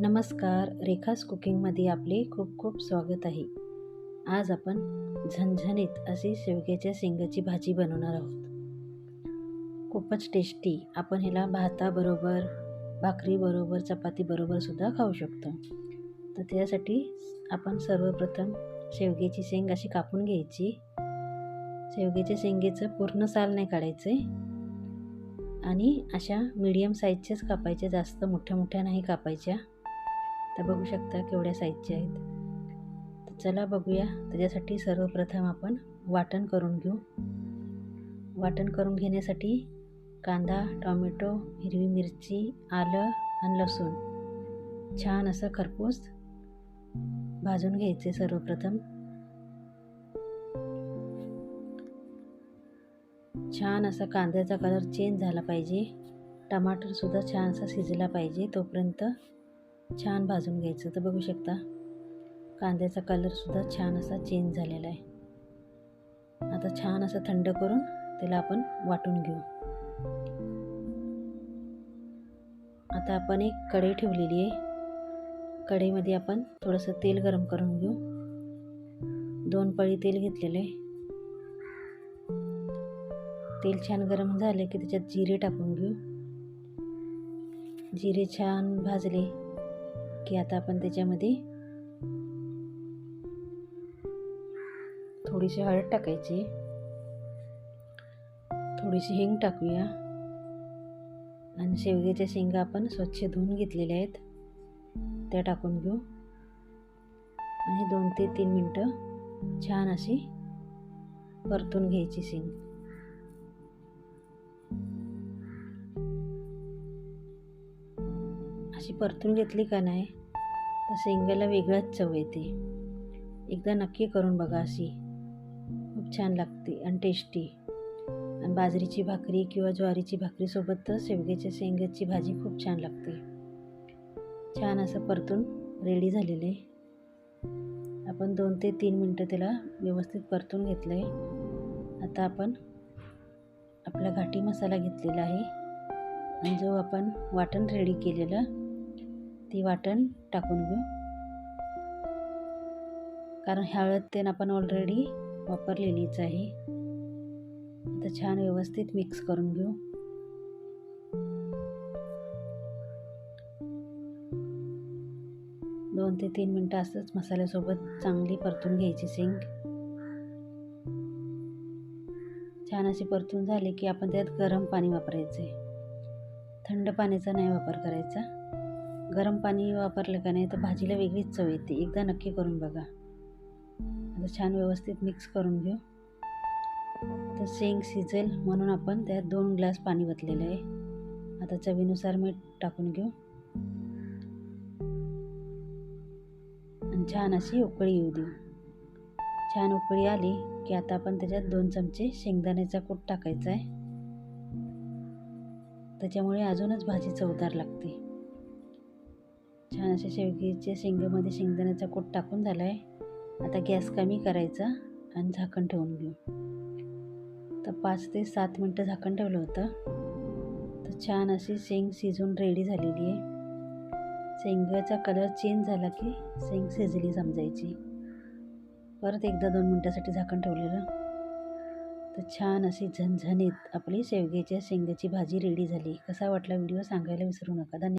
नमस्कार रेखास कुकिंगमध्ये आपले खूप खूप स्वागत आहे. आज आपण झणझणीत अशी शेवग्याच्या शेंगाची भाजी बनवणार आहोत. खूपच टेस्टी आपण ह्याला भाताबरोबर भाकरीबरोबर चपातीबरोबरसुद्धा खाऊ शकतो. तर त्यासाठी आपण सर्वप्रथम शेवग्याची शेंग अशी कापून घ्यायची. शेवग्याच्या शेंगेचं पूर्ण साल नाही काढायचे. आणि अशा मीडियम साईजच्याच कापायच्या जास्त मोठ्या मोठ्या नाही कापायच्या. तर बघू शकता केवढ्या साईजच्या आहेत. तर चला बघूया. त्याच्यासाठी सर्वप्रथम आपण वाटण करून घेऊ. वाटण करून घेण्यासाठी कांदा टॉमॅटो हिरवी मिरची आलं आणि लसूण. छान असं खरपूस भाजून घ्यायचे सर्वप्रथम. छान असा कांद्याचा कलर चेंज झाला पाहिजे. टमाटरसुद्धा छान असा शिजला पाहिजे तोपर्यंत. छान भाजून घ्यायचं. तर बघू शकता कांद्याचा कलरसुद्धा छान असा चेंज झालेला आहे. आता छान असं थंड करून त्याला आपण वाटून घेऊ. आता आपण एक कढई ठेवलेली आहे. कढईमध्ये आपण थोडंसं तेल गरम करून घेऊ. दोन पळी तेल घेतलेलं आहे. तेल छान गरम झाले की त्याच्यात जिरे टाकून घेऊ. जिरे छान भाजले. की आता आपण त्याच्यामध्ये थोडीशी हळद टाकायची. थोडीशी हिंग टाकूया. आणि शेवग्याच्या शेंगा आपण स्वच्छ धुवून घेतलेल्या आहेत. त्या टाकून घेऊ. आणि दोन ते तीन मिनटं छान अशी परतून घ्यायची शेंग. अशी परतून घेतली का नाही? तर शेंगाला वेगळाच चव येते. एकदा नक्की करून बघा अशी. खूप छान लागते आणि टेस्टी आणि बाजरीची भाकरी किंवा ज्वारीची भाकरीसोबत तर शेवग्याच्या शेंगाची भाजी खूप छान लागते. छान असं परतून रेडी झालेले आपण दोन ते तीन मिनटं त्याला व्यवस्थित परतून घेतलं आहे आता आपण आपला घाटी मसाला घेतलेला आहे. आणि जो आपण वाटण रेडी केलेलं ती वाटण टाकून घेऊ. कारण हळद तेन आपण ऑलरेडी वापरलेलीच आहे. आता छान व्यवस्थित मिक्स करून घेऊ. दोन ते तीन मिनटं असंच मसाल्यासोबत चांगली परतून घ्यायची शेंग. छान अशी परतून झाली की आपण त्यात गरम पाणी वापरायचे. थंड पाण्याचा नाही वापर करायचा. गरम पाणी वापरलं का नाही तर भाजीला वेगळीच चव येते. एकदा नक्की करून बघा. आता छान व्यवस्थित मिक्स करून घेऊ. तर शेंग शिजेल म्हणून आपण त्यात दोन ग्लास पाणी वतलेलं आहे. आता चवीनुसार मीठ टाकून घेऊ. आणि छान अशी उकळी येऊ देऊ. छान उकळी आली की आता आपण त्याच्यात दोन चमचे शेंगदाण्याचा कूट टाकायचा आहे. त्याच्यामुळे अजूनच भाजी चवदार लागते. छान अशा शेवगीचे शेंगेमध्ये शेंगदाण्याचा कूट टाकून झाला आहे आता गॅस कमी करायचा आणि झाकण ठेवून घेऊ. तर पाच ते सात मिनटं झाकण ठेवलं होतं. तर छान अशी शेंग शिजून रेडी झालेली आहे. शेंगाचा कलर चेंज झाला की शेंग शिजली समजायची. परत एकदा दोन मिनटासाठी झाकण ठेवलेलं. तर छान अशी झणझणीत आपली शेवग्याच्या शेंगाची भाजी रेडी झाली. कसा वाटला व्हिडिओ सांगायला विसरू नका. धन्यवाद.